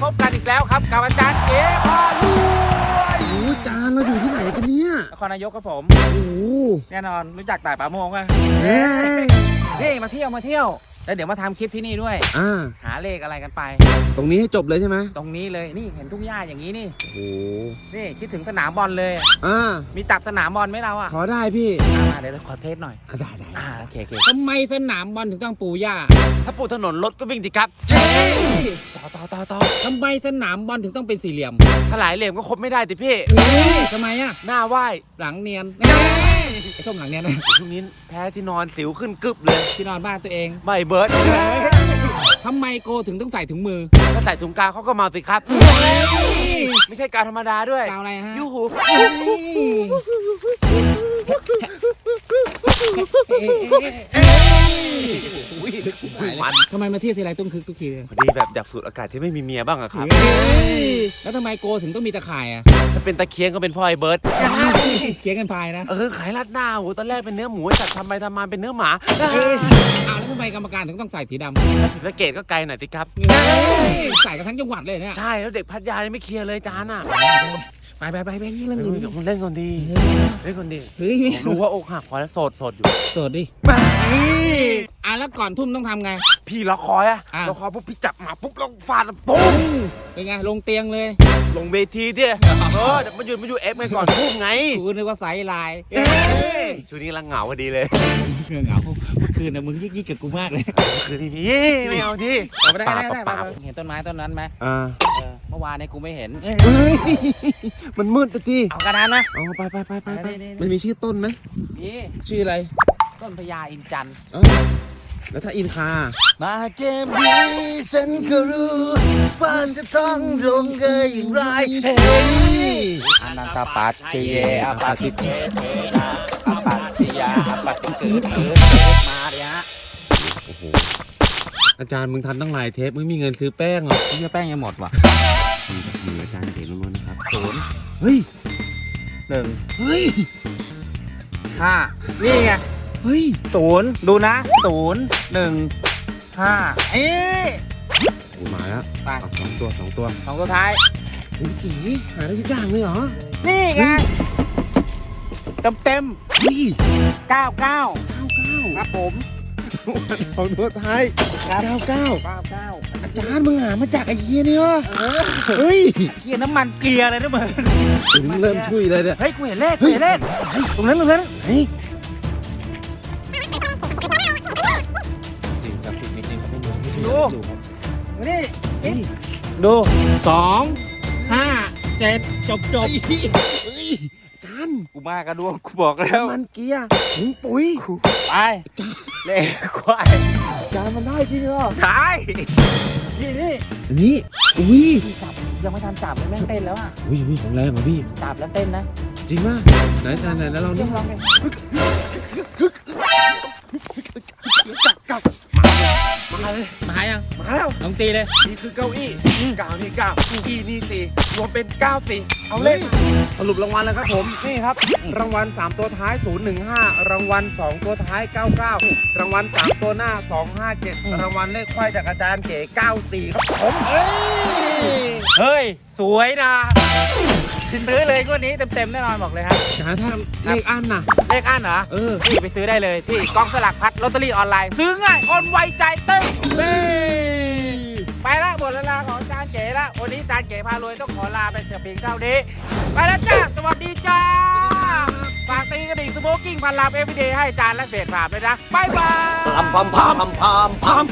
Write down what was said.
พบกันอีกแล้วครับกับอาจารย์เก๋พารวยโอ้จานเราอยู่ที่ไหนกันเนี่ยนครนายกครับผมโอ้โหแน่นอนรู้จักต่ายป่าโมงไหมเฮ้ยนี่มาเที่ยวมาเที่ยว แล้วเดี๋ยวมาทำคลิปที่นี่ด้วย อ่า หาเลขอะไรกันไป ตรงนี้ให้จบเลยใช่ไหมตรงนี้เลยนี่เห็นทุ่งหญ้าอย่างนี้นี่ โอ้โหนี่คิดถึงสนามบอลเลยอ่า มีจับสนามบอลไหมเราอะขอได้พี่อะมาเดี๋ยวเราขอเทสหน่อยอะได้ได้อ่าโอเคโอเคทำไมสนามบอลถึงต้องปูหญ้าถ้าปูถนนรถก็วิ่งดิครับต่อต่อต่อต่อทำไมสนามบอลถึงต้องเป็นสี่เหลี่ยมถ้าหลายเหลี่ยมก็ครบไม่ได้ติพี่เฮ้ยทำไมอะหน้าไหว้ หลังเนียน ไอ้ส้มหลังเนียนนะช่วงนี้แพ้ที่นอนสิวขึ้นกึบเลย ที่นอนบ้านตัวเองไม่เบิร์ดทำไมโกถึงต้องใส่ถุงมือถ้าใส่ถุงกาวเขาก็มาสิครับ ไม่ใช่การธรรมดาด้วยกาวอะไรฮะยูหูเอ้ย เอ้ยเอ้ยเอ้ยอุ้ยมันทำไมมาเที่ยวทีไรต้องคึกทุกทีเลยพอดีแบบอยากสูดอากาศที่ไม่มีเมียบ้างอะครับ เฮ้ยแล้วทำไมโกถึงต้องมีตะข่ายอะถ้าเป็นตะเคียงก็เป็นพ่อไอ้เบิร์ดเคียงกันพายนะ เออขายรัดหน้าโหตอนแรกเป็นเนื้อหมูจัดทำไปทำมาเป็นเนื้อหมาเอ้ยเอาแล้วทำไมกรรมการถึงต้องใส่สีดำถ้าศรีสะเกดก็ไกลหน่อยสิครับใส่กันทั้งจังหวัดเลยเนี่ยใช่แล้วเด็กพัทยายังไม่เคลียร์เลยจานอะไปไปไปไปนี่เล่เรื่องอื่นนเล่นคนดีเล่นคนดีเฮ้ยผมรู้ว่าอกหักพอแล้วโสดโสดอยู่โสดดิอ่ะแล้วก่อนทุ่มต้องทำไง พี่ล็อกคอยอะอะ ล็อกคอยปุ๊บพี่จับหมาปุ๊บแล้วฟาดแล้วปุ๊บเป็นไงลงเตียงเลยลงเวทีดิเออเดี๋ยวมาหยุดมาอยู่เอฟไปก่อนพูดไงกูนึกว่าไซส์ไลน์ช่วงนี้กำลังเหงาพอดีเลยเหงื่อเหงาเมื่อคืนนะมึงยิ่งยิ่งกับกูมากเลยคือนี่นี่ไม่เอาดิเอาไปได้ได้ได้ปาบไปเห็นต้นไม้ต้นนั้นไหมอ่าเออเมื่อวานเนี่ยกูไม่เห็นเฮ้ยมันมืดแต่ทีเอากระดานนะ เอาไปไปไปไปไปนี่ๆๆมันมีชื่อต้นไหมนี่ชื่ออะไรต้นพญาอินจันทร์เอ้า แล้วถ้าอินคา มาเกมนี้ฉันก็รู้ว่าจะต้องลงเอยอย่างไรเฮ้ยอนันตปัจเจเยอปาติเตเทนะอปัจจยาอปฏิเกิดเกิดมาเลยฮะโอ้โหอาจารย์มึงทำตั้งหลายเทปมึงมีเงินซื้อแป้งเหรอนี่แป้งยังหมดว่ะมืออาจารย์เก๋ล้วนๆนะครับศูนย์เฮ้ยหนึ่งเฮ้ยห้านี่ไง เฮ้ยศูนย์ดูนะศูนย์หนึ่งห้าเอ๊ะโอ้มาแล้วไปเอาสองตัวสองตัวสองตัวท้ายเฮ้ยเก๋หาได้ทุกอย่างเลยเหรอนี่ไงเต็มเต็มเฮ้ยเก้าเก้าเก้าเก้าครับผมสองตัวท้ายเก้าเก้าเก้าเก้าอาจารย์มึงหามาจากไอ้เหี้ยนี่วะเฮ้ยเกียร์น้ำมันเกียร์เลยนะมึงมึงเริ่มช่วยเลยเนี่ยเฮ้ยกูเห็นเลขกูเห็นเลขตรงนั้นตรงนั้นเฮ้ย นี่ดูสองห้าเจ็ดจบจบเฮ้ยเฮ้ยอาจารย์กูมากระดวงกูบอกแล้วน้ำมันเกียร์ถุงปุ๋ยไปเลขควายอาจารย์มันได้จริงเหรอขายนี่นี่อันนี้อุ้ยจับยังไม่ทันจับเลยแม่งเต้นแล้วอะอุ้ยอุ้ยของแรงเหรอพี่จับแล้วเต้นนะจริงป่ะไหนไหนไหนแล้วเราเต้นี่นลองกัน มาเลยมายังมาแล้ว ลองตีเลย นี่คือเก้าอี้เก้านี่เก้าอี้นี่สี่รวมเป็นเก้าสี่เอาเล่นสรุปรางวัลแล้วครับผม นี่ครับ รางวัล 3 ตัวท้าย 015 รางวัล 2 ตัวท้าย 99 รางวัล 3 ตัวหน้า 257 รางวัลเลขควายจากอาจารย์เก๋94 ครับผมเฮ้ย สวยนะ ซื้อเลยงวดนี้เต็มๆแน่นอนบอกเลยครับอาจารย์ถ้าเลขอันน่ะ เลขอันเหรอเออนี่ไปซื้อได้เลยที่กองสลักพัดลอตเตอรี่ออนไลน์ ซื้อง่ายโอนไวใจายเต้นนี่ไปละหมดเวลาของจานเก๋ละวันนี้จานเก๋พารวยต้องขอลาไปแต่เพียงเท่านี้ ไปแล้วจ้าสวัสดีจ้าฝากตีกระดิ่งสโมกิ้งพันลามเอฟวีเดย์ให้จานและเศษภาพด้วยนะบายบาย พามพามพามพามพาม